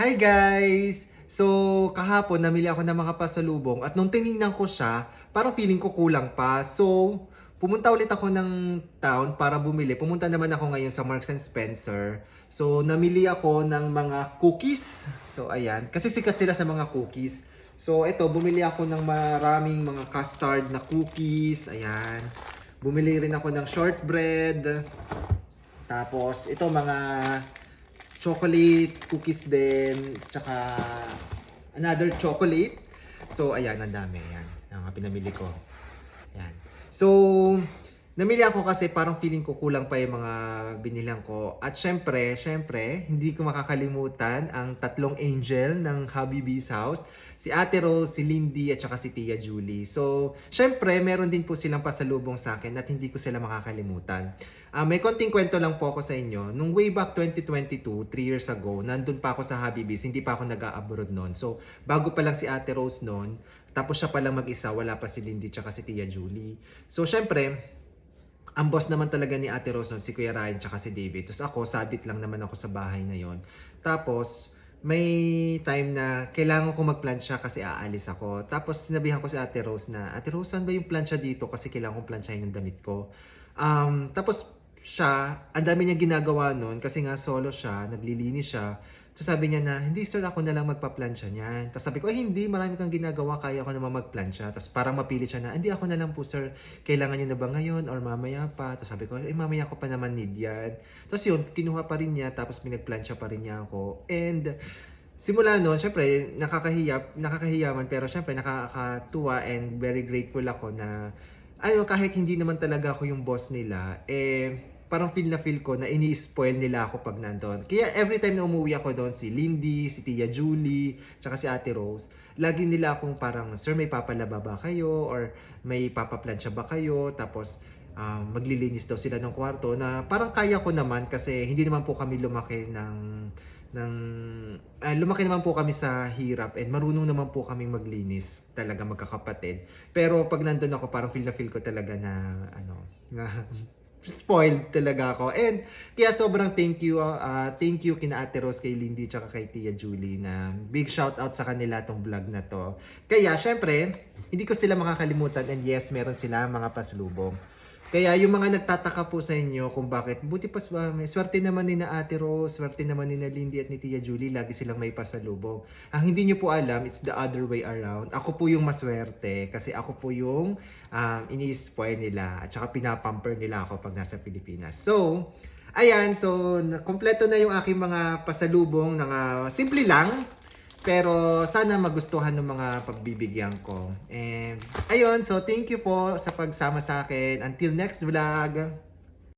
Hi guys! So, kahapon namili ako ng mga pasalubong at nung tinignan ko siya, parang feeling ko kulang pa. So, pumunta ulit ako ng town para bumili. Pumunta naman ako ngayon sa Marks and Spencer. So, namili ako ng mga cookies. So, ayan. Kasi sikat sila sa mga cookies. So, ito, bumili ako ng maraming mga custard na cookies. Ayan. Bumili rin ako ng shortbread. Tapos, ito mga chocolate cookies din, tsaka another chocolate. So, ayan, ang dami. Ayan, ang pinamili ko. Ayan. So, namili ako kasi parang feeling ko kulang pa yung mga binilang ko. At syempre, syempre, hindi ko makakalimutan ang tatlong angel ng Habibi's House. Si Ate Rose, si Lindy, at saka si Tia Julie. So, syempre, meron din po silang pasalubong sa akin at hindi ko sila makakalimutan. Ah, may konting kwento lang po ako sa inyo. Nung way back 2022, 3 years ago, nandun pa ako sa Habibis, hindi pa ako nag-abroad noon. So, bago pa lang si Ate Rose noon, tapos siya pa lang mag-isa, wala pa si Lindy tsaka si Tia Julie. So, syempre, ang boss naman talaga ni Ate Rose noon, si Kuya Ryan tsaka si David. Tapos ako, sabit lang naman ako sa bahay na yon. Tapos, may time na kailangan ko magplansya kasi aalis ako. Tapos sinabihan ko si Ate Rose na, Ate Rose, saan ba yung plansya dito? Kasi kailangan kong plansyahin yung damit ko. Um, tapos siya, ang dami niya ginagawa noon kasi nga solo siya, naglilinis siya. So sabi niya na, hindi sir, ako na lang magpa-plansya niyan. Tapos sabi ko, ay hindi, marami kang ginagawa, kaya ko naman magplansya. Tapos parang mapilit siya na, hindi ako na lang po sir, kailangan niyo na ba ngayon or mamaya pa? Tapos sabi ko, eh mamaya ko pa naman need yan. Tapos yun, kinuha pa rin niya, tapos pinagplansya pa rin niya ako. And simula no, syempre, nakakahiya, nakakahiyaman, pero syempre, nakakatuwa and very grateful ako na, ano, kahit hindi naman talaga ako yung boss nila, eh, parang feel na feel ko na ini-spoil nila ako pag nandun. Kaya every time na umuwi ako doon, si Lindy, si Tia Julie, tsaka si Ate Rose, lagi nila akong parang, Sir, may papalaba ba kayo? Or may papaplansya ba kayo? Tapos, um, maglilinis daw sila ng kwarto na parang kaya ko naman kasi hindi naman po kami lumaki ng ng ah, lumaki naman po kami sa hirap and marunong naman po kaming maglinis talaga magkakapatid. Pero pag nandun ako parang feel na feel ko talaga na ano na spoiled talaga ako. And kaya sobrang thank you ah, thank you kina Ate Rose, kay Lindy, tsaka kay Tia Julie na big shout out sa kanila tong vlog na to. Kaya syempre, hindi ko sila makakalimutan and yes, meron sila mga paslubong. Kaya yung mga nagtataka po sa inyo kung bakit, buti pa ba, may swerte naman ni na Ate Rose, swerte naman ni na Lindy at ni Tia Julie, lagi silang may pasalubong. Ang hindi nyo po alam, it's the other way around. Ako po yung maswerte kasi ako po yung um, ini-spoil nila at saka pinapamper nila ako pag nasa Pilipinas. So, ayan, so kompleto na yung aking mga pasalubong ng ah, simple lang. Pero sana magustuhan ng mga pagbibigyan ko. And ayun, so thank you po sa pagsama sa akin. Until next vlog.